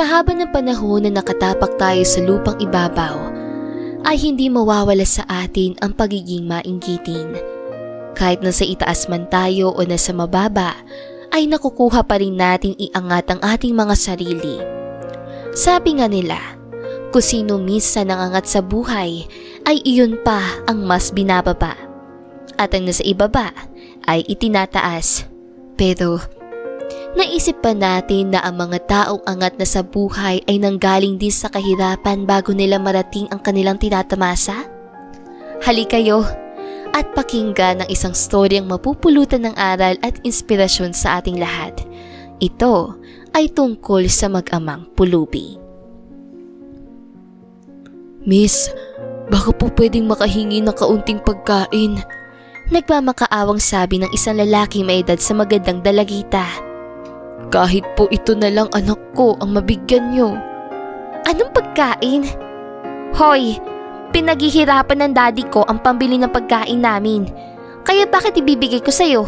Sa haba ng panahon na nakatapak tayo sa lupang ibabaw, ay hindi mawawala sa atin ang pagiging mainggitin. Kahit nasa itaas man tayo o nasa mababa, ay nakukuha pa rin natin iangat ang ating mga sarili. Sabi nga nila, kung sino minsan nangangat sa buhay, ay iyon pa ang mas binababa. At ang nasa ibaba ay itinataas. Pero Naisip pa natin na ang mga taong angat na sa buhay ay nanggaling din sa kahirapan bago nila marating ang kanilang tinatamasa? Hali kayo at pakinggan ang isang storyang mapupulutan ng aral at inspirasyon sa ating lahat. Ito ay tungkol sa mag-amang pulubi. Miss, baka po pwedeng makahingi ng kaunting pagkain. Nagmamakaawang sabi ng isang lalaki may edad sa magandang dalagita. Kahit po ito na lang anak ko ang mabigyan nyo. Anong pagkain? Hoy, pinaghihirapan ng daddy ko ang pambili ng pagkain namin. Kaya bakit ibibigay ko sa'yo?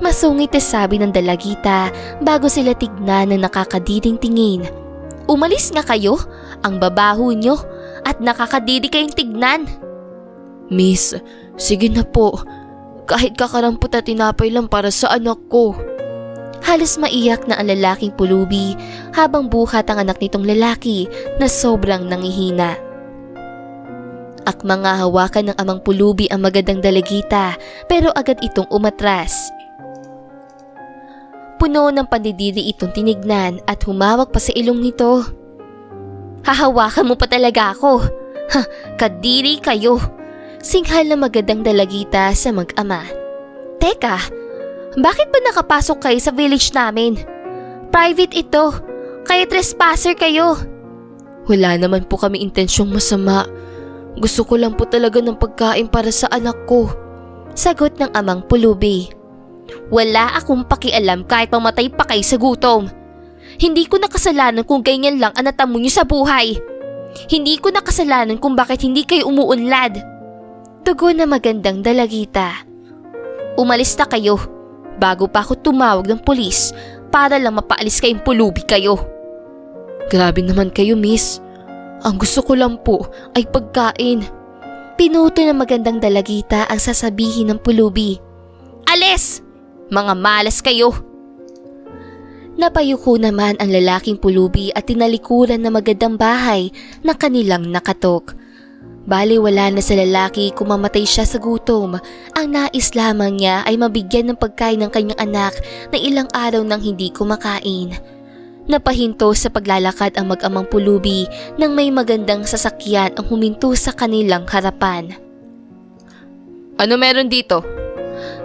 Masungit na sabi ng dalagita bago sila tignan ng nakakadiring tingin. Umalis nga kayo, ang babaho nyo, at nakakadiri kayong tignan. Miss, sige na po. Kahit kakarampot at tinapay lang para sa anak ko. Halos maiyak na ang lalaking pulubi habang buhat ang anak nitong lalaki na sobrang nangihina. Akma nga hawakan ng amang pulubi ang magandang dalagita pero agad itong umatras. Puno ng pandidiri itong tinignan at humawak pa sa ilong nito. Hahawakan mo pa talaga ako. Ha, kadiri kayo. Singhal na magandang dalagita sa mag-ama. Teka, bakit ba nakapasok kayo sa village namin? Private ito, kaya trespasser kayo. Wala naman po kami intensyong masama. Gusto ko lang po talaga ng pagkain para sa anak ko. Sagot ng amang pulubi. Wala akong pakialam kahit mamatay pa kayo sa gutom. Hindi ko nakasalanan kung ganyan lang ang natamo niyo sa buhay. Hindi ko nakasalanan kung bakit hindi kayo umuunlad. Tugon na magandang dalagita. Umalis na kayo bago pa ako tumawag ng pulis para lang mapaalis kayong pulubi kayo. Grabe naman kayo, miss. Ang gusto ko lang po ay pagkain. Pinuto ng magandang dalagita ang sasabihin ng pulubi. Alis! Mga malas kayo! Napayuko naman ang lalaking pulubi at tinalikuran na magandang bahay na kanilang nakatok. Bali wala na sa lalaki kung mamatay siya sa gutom. Ang nais lamang niya ay mabigyan ng pagkain ng kanyang anak na ilang araw nang hindi kumakain. Napahinto sa paglalakad ang mag-amang pulubi nang may magandang sasakyan ang huminto sa kanilang harapan. Ano meron dito?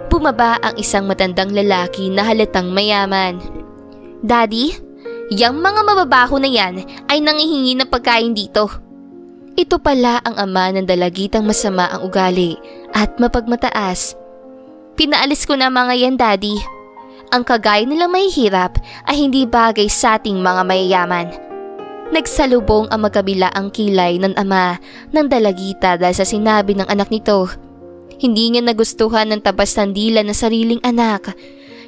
Bumaba ang isang matandang lalaki na halatang mayaman. Daddy, yung mga mababaho na yan ay nangihingi ng pagkain dito. Ito pala ang ama ng dalagitang masama ang ugali at mapagmataas. Pinaalis ko na mga yan, Daddy. Ang kagaya nilang mahihirap ay hindi bagay sa ating mga mayayaman. Nagsalubong ang magkabila ang kilay ng ama ng dalagita dahil sa sinabi ng anak nito. Hindi niya nagustuhan ng tabas ng dila ng sariling anak.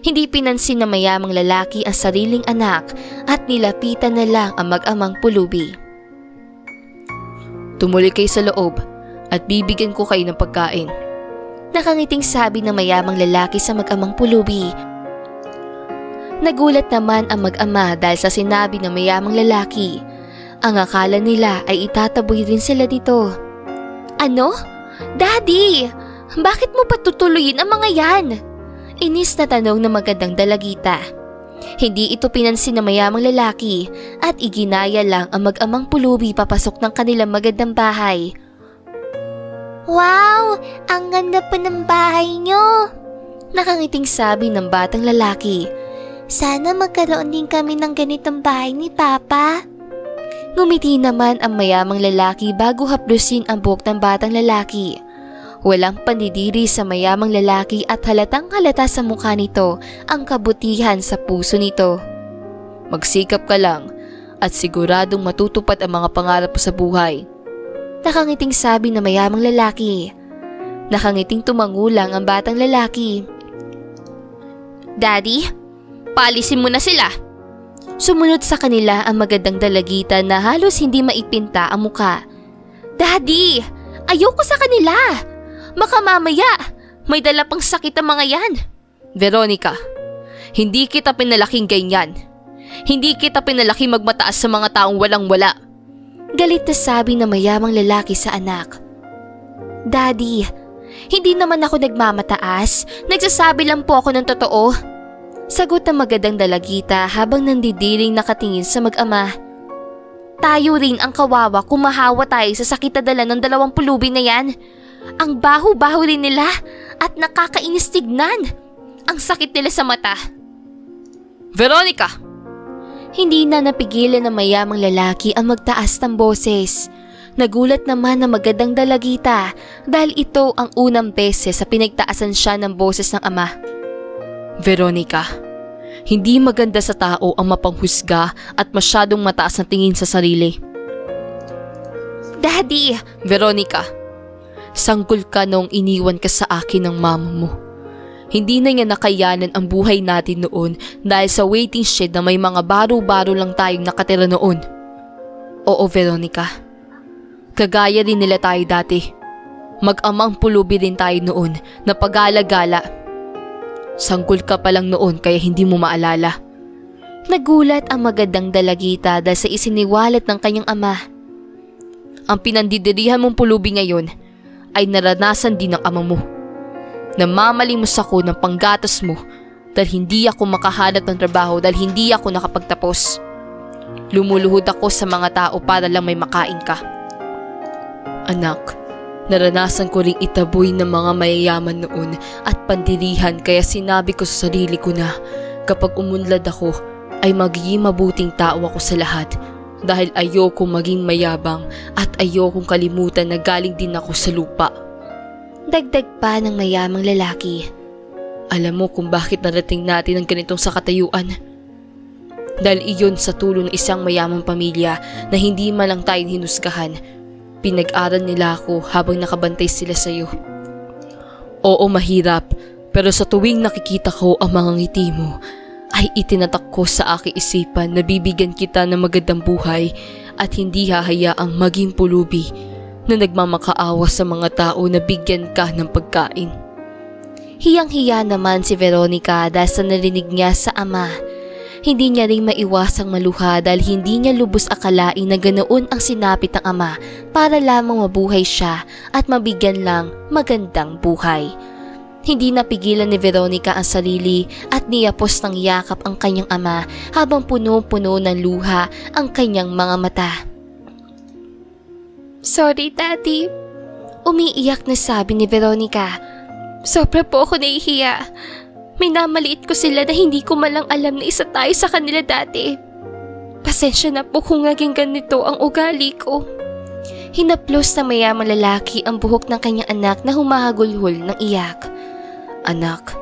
Hindi pinansin ng mayamang lalaki ang sariling anak at nilapitan na lang ang mag-amang pulubi. Tumuli kayo sa loob at bibigyan ko kayo ng pagkain. Nakangiting sabi ng mayamang lalaki sa mag-amang pulubi. Nagulat naman ang mag-ama dahil sa sinabi ng mayamang lalaki. Ang akala nila ay itataboy rin sila dito. Ano? Daddy! Bakit mo pa tutuloyin ang mga yan? Inis na tanong ng magandang dalagita. Hindi ito pinansin ng mayamang lalaki at iginaya lang ang mag-amang pulubi papasok ng kanilang magandang bahay. Wow! Ang ganda pa ng bahay nyo! Nakangiting sabi ng batang lalaki. Sana magkaroon din kami ng ganitong bahay ni Papa. Ngumiti naman ang mayamang lalaki bago haplusin ang buhok ng batang lalaki. Walang pandidiri sa mayamang lalaki at halatang halata sa mukha nito ang kabutihan sa puso nito. Magsikap ka lang at siguradong matutupad ang mga pangarap mo sa buhay. Nakangiting sabi na mayamang lalaki. Nakangiting tumangulang ang batang lalaki. Daddy, paalisin mo na sila. Sumunod sa kanila ang magandang dalagita na halos hindi maipinta ang muka. Daddy! Ayoko sa kanila! Baka mamaya, may dala pang sakit ang mga yan. Veronica, hindi kita pinalaking ganyan. Hindi kita pinalaki magmataas sa mga taong walang-wala. Galit na sabi ng mayamang lalaki sa anak. Daddy, hindi naman ako nagmamataas. Nagsasabi lang po ako ng totoo. Sagot ng magandang dalagita habang nandidiring nakatingin sa mag-ama. Tayo rin ang kawawa kung mahawa tayo sa sakit na dala ng dalawang pulubi na yan. Ang baho-baho rin nila at nakakainis tignan. Ang sakit nila sa mata. Veronica! Hindi na napigilan ng mayamang lalaki ang magtaas ng boses. Nagulat naman ng magandang dalagita dahil ito ang unang beses sa pinagtaasan siya ng boses ng ama. Veronica, hindi maganda sa tao ang mapanghusga at masyadong mataas na tingin sa sarili. Daddy! Veronica, sanggol ka noong iniwan ka sa akin ng mama mo. Hindi na niya nakayanan ang buhay natin noon dahil sa waiting shed na may mga baro-baro lang tayong nakatira noon. Oo, Veronica. Kagaya rin nila tayo dati. Mag-amang pulubi rin tayo noon na pagala-gala. Sanggol ka pa lang noon kaya hindi mo maalala. Nagulat ang magandang dalagita dahil sa isiniwalat ng kanyang ama. Ang pinandidirihan mong pulubi ngayon ay naranasan din ng ama mo. Namamalimos ako ng panggatas mo dahil hindi ako makahanap ng trabaho dahil hindi ako nakapagtapos. Lumuluhod ako sa mga tao para lang may makain ka. Anak, naranasan ko ring itaboy ng mga mayayaman noon at pandirihan kaya sinabi ko sa sarili ko na kapag umunlad ako ay magiging mabuting tao ako sa lahat dahil ayoko maging mayabang at ayokong kalimutan na galing din ako sa lupa. Dagdag pa ng mayamang lalaki. Alam mo kung bakit narating natin ang ganitong sakatayuan? Dahil iyon sa tulong ng isang mayamang pamilya na hindi man lang tayo hinusgahan. Pinag-aral nila ako habang nakabantay sila sa iyo. Oo, mahirap. Pero sa tuwing nakikita ko ang mga ngiti mo, ay itinatak ko sa aking isipan na bibigyan kita ng magandang buhay at hindi hahayaang maging pulubi na nagmamakaawa sa mga tao na bigyan ka ng pagkain. Hiyang-hiya naman si Veronica dahil sa narinig niya sa ama. Hindi niya rin maiwasang maluha dahil hindi niya lubos akalain na ganoon ang sinapit ng ama para lamang mabuhay siya at mabigyan lang magandang buhay. Hindi napigilan ni Veronica ang sarili at niyapos ng yakap ang kanyang ama habang puno-puno ng luha ang kanyang mga mata. Sorry, Daddy. Umiiyak na sabi ni Veronica. Sobra po ako nahihiya. Minamaliit ko sila na hindi ko malang alam na isa tayo sa kanila dati. Pasensya na po kung naging ganito ang ugali ko. Hinaplos na mayamang lalaki ang buhok ng kanyang anak na humahagulhol ng iyak. Anak,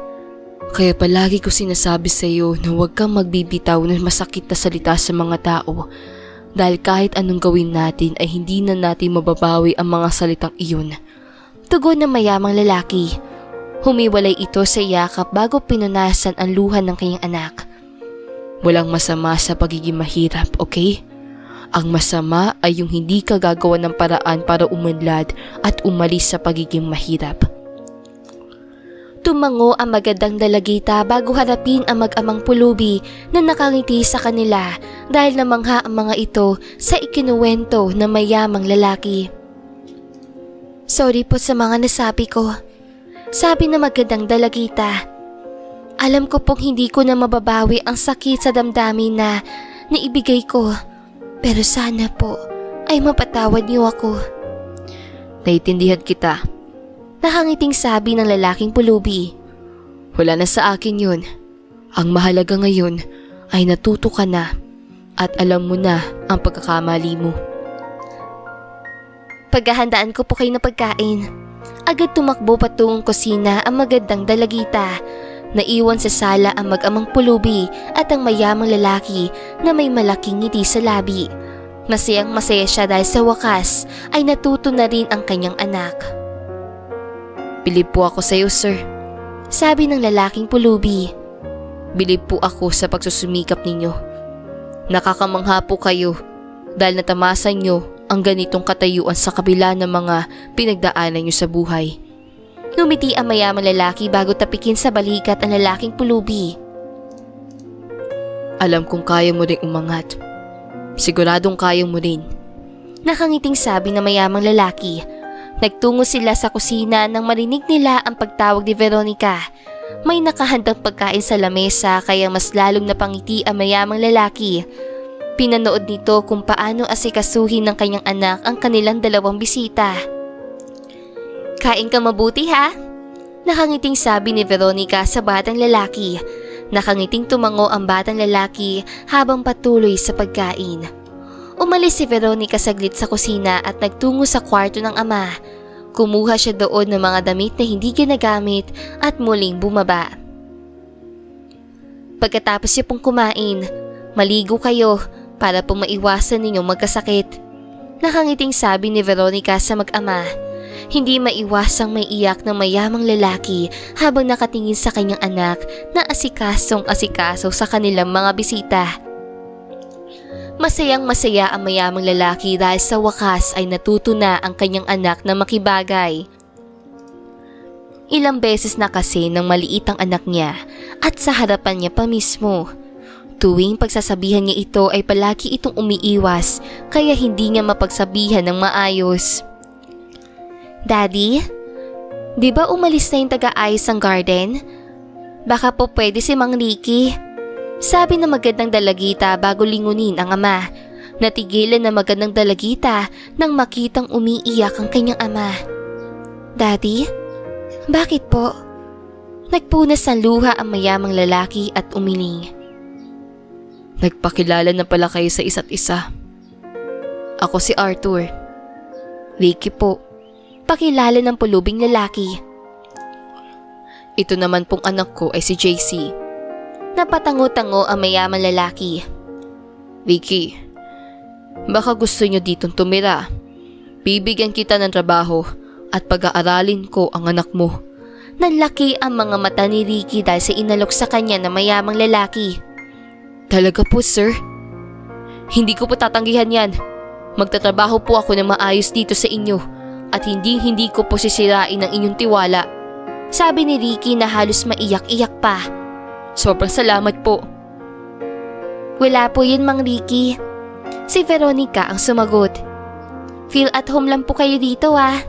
kaya palagi ko sinasabi sa iyo na huwag kang magbibitaw ng masakit na salita sa mga tao dahil kahit anong gawin natin ay hindi na natin mababawi ang mga salitang iyon. Tugon ng mayamang lalaki. Humiwalay ito sa yakap bago pinunasan ang luha ng kanyang anak. Walang masama sa pagiging mahirap, okay? Ang masama ay yung hindi ka gagawa ng paraan para umunlad at umalis sa pagiging mahirap. Tumango ang magandang dalagita bago harapin ang mag-amang pulubi na nakangiti sa kanila dahil namangha ang mga ito sa ikinuwento ng mayamang lalaki. Sorry po sa mga nasabi ko. Sabi na magandang dalagita. Alam ko pong hindi ko na mababawi ang sakit sa damdamin na naibigay ko. Pero sana po ay mapatawad niyo ako. Naiintindihan kita. Nakangiting sabi ng lalaking pulubi. Wala na sa akin yun. Ang mahalaga ngayon ay natuto ka na at alam mo na ang pagkakamali mo. Paghahandaan ko po kayo ng pagkain. Agad tumakbo patungong kusina ang magandang dalagita. Naiwan sa sala ang mag-amang pulubi at ang mayamang lalaki na may malaking ngiti sa labi. Masayang masaya siya dahil sa wakas ay natuto na rin ang kanyang anak. Bilib po ako sa iyo, sir. Sabi ng lalaking pulubi. Bilib po ako sa pagsusumikap ninyo. Nakakamangha po kayo dahil natamasan nyo ang ganitong katayuan sa kabila ng mga pinagdaanan nyo sa buhay. Ngumiti ang mayamang lalaki bago tapikin sa balikat ang lalaking pulubi. Alam kong kaya mo rin umangat. Siguradong kaya mo rin. Nakangiting sabi ng mayamang lalaki. Nagtungo sila sa kusina nang marinig nila ang pagtawag ni Veronica. May nakahandang pagkain sa lamesa kaya mas lalong napangiti ang mayamang lalaki. Pinanood nito kung paano asikasuhin ng kanyang anak ang kanilang dalawang bisita. Kain ka mabuti ha? Nakangiting sabi ni Veronica sa batang lalaki. Nakangiting tumango ang batang lalaki habang patuloy sa pagkain. Umalis si Veronica saglit sa kusina at nagtungo sa kwarto ng ama. Kumuha siya doon ng mga damit na hindi ginagamit at muling bumaba. Pagkatapos niya pong kumain, maligo kayo para po maiwasan ninyong magkasakit. Nakangiting sabi ni Veronica sa mag-ama. Hindi maiwasang may iyak ng mayamang lalaki habang nakatingin sa kanyang anak na asikasong asikaso sa kanilang mga bisita. Masayang masaya ang mayamang lalaki dahil sa wakas ay natuto na ang kanyang anak na makibagay. Ilang beses na kasi nang maliit ang anak niya at sa harapan niya pa mismo. Tuwing pagsasabihan niya ito ay palagi itong umiiwas kaya hindi niya mapagsabihan ng maayos. Daddy, di ba umalis na yung taga-ayos ng garden? Baka po pwede si Mang Ricky. Sabi ng magandang dalagita bago lingunin ang ama. Natigilan na magandang dalagita nang makitang umiiyak ang kanyang ama. Daddy, bakit po? Nagpunas ng luha ang mayamang lalaki at umiling. Nagpakilala na pala kayo sa isa't isa. Ako si Arthur. Ricky po. Pakilala ng pulubing lalaki. Ito naman pong anak ko ay si JC. Napatango-tango ang mayaman lalaki. Vicky, baka gusto nyo ditong tumira. Bibigyan kita ng trabaho at pag-aaralin ko ang anak mo. Nanlaki ang mga mata ni Ricky dahil sa inalok sa kanya na mayamang lalaki. Talaga po, sir? Hindi ko po tatanggihan yan. Magtatrabaho po ako ng maayos dito sa inyo at hindi hindi ko po sisirain ang inyong tiwala. Sabi ni Ricky na halos maiyak-iyak pa. Sobrang salamat po. Wala po yun, Mang Ricky. Si Veronica ang sumagot. Feel at home lang po kayo dito ah.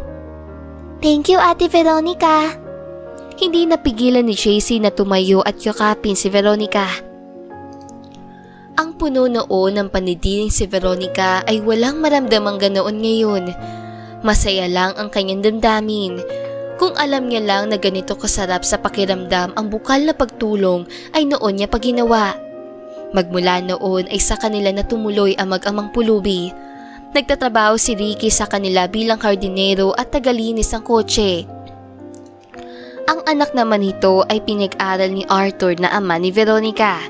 Thank you, Ate Veronica. Hindi napigilan ni JC na tumayo at yakapin si Veronica. Ang puno noon ng panidiling si Veronica ay walang maramdamang ganoon ngayon. Masaya lang ang kanyang damdamin. Kung alam niya lang na ganito kasarap sa pakiramdam ang bukal na pagtulong ay noon niya paginawa. Magmula noon ay sa kanila na tumuloy ang mag-amang pulubi. Nagtatrabaho si Ricky sa kanila bilang hardinero at tagalinis ng kotse. Ang anak naman nito ay pinag-aral ni Arthur na ama ni Veronica.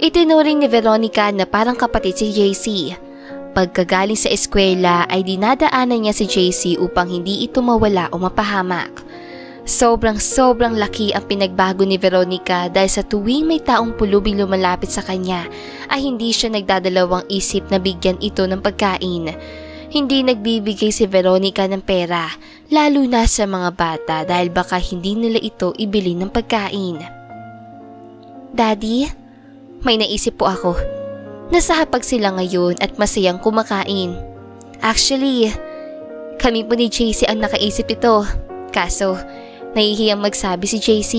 Itinuring ni Veronica na parang kapatid si JC. Pagkagaling sa eskwela ay dinadaanan niya si JC upang hindi ito mawala o mapahamak. Sobrang sobrang laki ang pinagbago ni Veronica dahil sa tuwing may taong pulubing lumalapit sa kanya ay hindi siya nagdadalawang isip na bigyan ito ng pagkain. Hindi nagbibigay si Veronica ng pera, lalo na sa mga bata dahil baka hindi nila ito ibili ng pagkain. Daddy, may naisip po ako. Nasa hapag sila ngayon at masayang kumakain. Actually, kami po ni JC ang nakaisip ito. Kaso, nahihiyang magsabi si JC.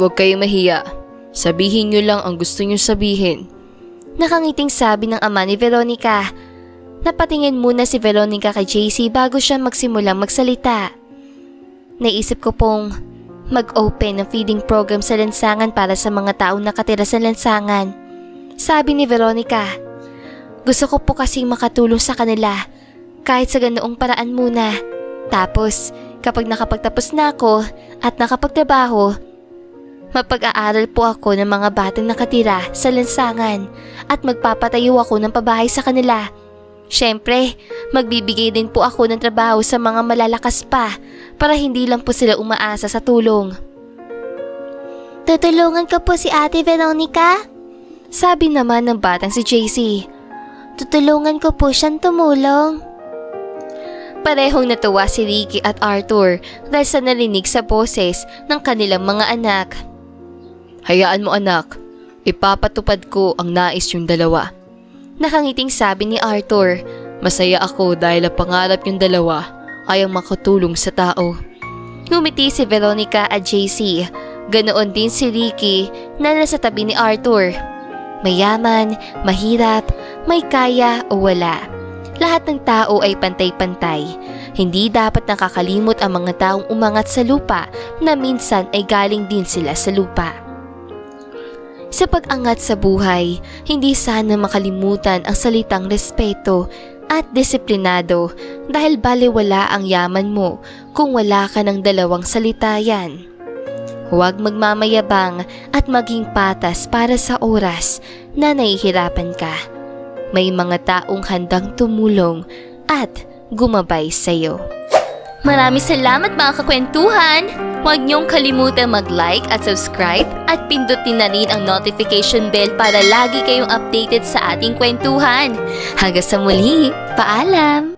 Huwag kayong mahiya. Sabihin niyo lang ang gusto niyo sabihin. Nakangiting sabi ng ama ni Veronica. Napatingin muna si Veronica kay JC bago siya magsimulang magsalita. Naisip ko pong mag-open ng feeding program sa lansangan para sa mga taong nakatira sa lansangan. Sabi ni Veronica, gusto ko po kasing makatulong sa kanila kahit sa ganoong paraan muna. Tapos, kapag nakapagtapos na ako at nakapagtrabaho, mapag-aaral po ako ng mga batang nakatira sa lansangan at magpapatayo ako ng pabahay sa kanila. Siyempre, magbibigay din po ako ng trabaho sa mga malalakas pa para hindi lang po sila umaasa sa tulong. Tutulungan ko po si Ate Veronica? Sabi naman ng batang si JC. Tutulungan ko po siyang tumulong. Parehong natuwa si Ricky at Arthur dahil sa narinig sa boses ng kanilang mga anak. Hayaan mo anak, ipapatupad ko ang nais yung dalawa. Nakangiting sabi ni Arthur, masaya ako dahil ang pangarap yung dalawa ay ang makatulong sa tao. Ngumiti si Veronica at JC, ganoon din si Ricky na nasa tabi ni Arthur. Mayaman, mahirap, may kaya o wala. Lahat ng tao ay pantay-pantay. Hindi dapat nakakalimot ang mga taong umangat sa lupa na minsan ay galing din sila sa lupa. Sa pag-angat sa buhay, hindi sana makalimutan ang salitang respeto at disiplinado dahil baliwala ang yaman mo kung wala ka ng dalawang salita yan. Huwag magmamayabang at maging patas para sa oras na nahihirapan ka. May mga taong handang tumulong at gumabay sa'yo. Maraming salamat mga kakwentuhan! Huwag niyong kalimutan mag-like at subscribe at pindutin na rin ang notification bell para lagi kayong updated sa ating kwentuhan. Hanggang sa muli, paalam!